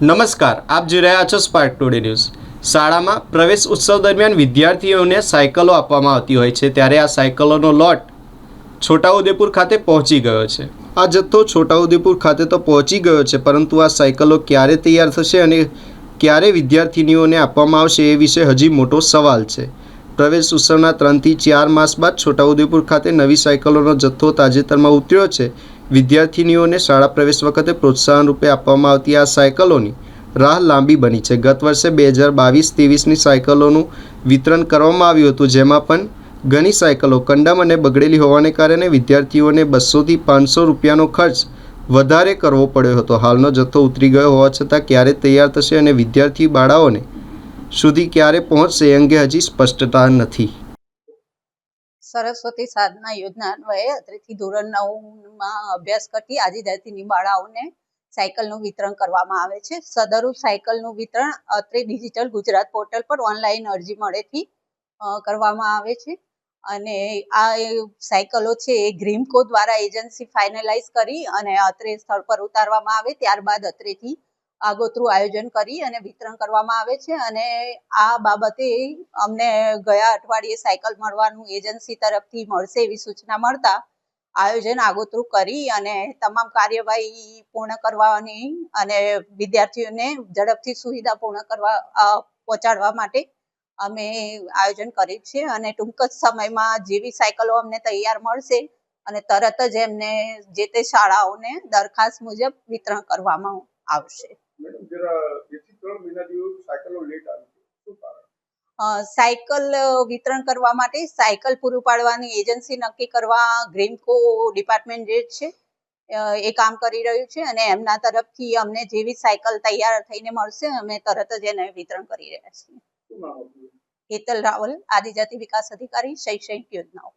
નમસ્કાર, આપ જોઈ રહ્યા છો સ્પાર્ક ટુડે ન્યૂઝ શાળામાં પ્રવેશ ઉત્સવ દરમિયાન વિદ્યાર્થીઓને સાયકલો આપવામાં આવતી હોય છે, ત્યારે આ સાયકલોનો લોટ છોટાઉદેપુર ખાતે પહોંચી ગયો છે. આ જથ્થો છોટાઉદેપુર ખાતે તો પહોંચી ગયો છે, પરંતુ આ સાયકલો ક્યારે તૈયાર થશે અને ક્યારે વિદ્યાર્થીનીઓને આપવામાં આવશે એ વિશે હજી મોટો સવાલ છે. પ્રવેશ ઉત્સવના ત્રણથી ચાર માસ બાદ છોટાઉદેપુર ખાતે નવી સાયકલોનો જથ્થો તાજેતરમાં ઉતર્યો છે. વિદ્યાર્થીનીઓને શાળા પ્રવેશ વખતે પ્રોત્સાહન રૂપે આપવામાં આવતી આ સાયકલોની રાહ લાંબી બની છે. ગત વર્ષે બે હજાર બાવીસ ત્રેવીસની સાયકલોનું વિતરણ કરવામાં આવ્યું હતું, જેમાં પણ ઘણી સાયકલો કંડમ અને બગડેલી હોવાને કારણે વિદ્યાર્થીઓને બસોથી પાંચસો રૂપિયાનો ખર્ચ વધારે કરવો પડ્યો હતો. હાલનો જથ્થો ઉતરી ગયો હોવા છતાં ક્યારે તૈયાર થશે અને વિદ્યાર્થી બાળાઓને સુધી ક્યારે પહોંચશે એ અંગે હજી સ્પષ્ટતા નથી. સરસ્વતી સાધના યોજના અન્વયે અત્રેથી ધોરણ નવમાં અભ્યાસ કરતી આદિજાતિની બાળાઓને સાયકલનું વિતરણ કરવામાં આવે છે. સદરૂપ સાયકલનું વિતરણ અત્રે ડિજિટલ ગુજરાત પોર્ટલ પર ઓનલાઈન અરજી મળેથી કરવામાં આવે છે. અને આ સાયકલો છે એ ગ્રીમકો દ્વારા એજન્સી ફાઇનલાઇઝ કરી અને અત્રે સ્થળ પર ઉતારવામાં આવે ત્યારબાદ અત્રેથી આગોતરું આયોજન કરી અને વિતરણ કરવામાં આવે છે અને આ બાબતે અમને ગયા અઠવાડિયે સાયકલ મળવાનું એજન્સી તરફથી મળશે એવી સૂચના મળતા આયોજન આગોતરું કરી અને તમામ કાર્યવાહી પૂર્ણ કરવાની અને વિદ્યાર્થીઓને ઝડપથી સુવિધા પૂર્ણ કરવા પહોંચાડવા માટે અમે આયોજન કર્યું છે અને ટૂંક જ સમયમાં જેવી સાયકલો અમને તૈયાર મળશે અને તરત જ એમને જે તે શાળાઓને દરખાસ્ત મુજબ વિતરણ કરવામાં આવશે. જરા બેથી ત્રણ મહિનાથી સાયકલો લેટ આવી છે. શું કારણ? અ, સાયકલ વિતરણ કરવા માટે સાયકલ પૂરું પાડવાની એજન્સી નક્કી કરવા ગ્રીમકો ડિપાર્ટમેન્ટ જે છે એ કામ કરી રહ્યું છે અને એમના તરફથી અમને જેવી સાયકલ તૈયાર થઈને મળશે અમે તરત જ એને વિતરણ કરી રહ્યા છીએ. હેતલ રાવલ આદિજાતિ વિકાસ અધિકારી શૈક્ષણિક યોજનાઓ.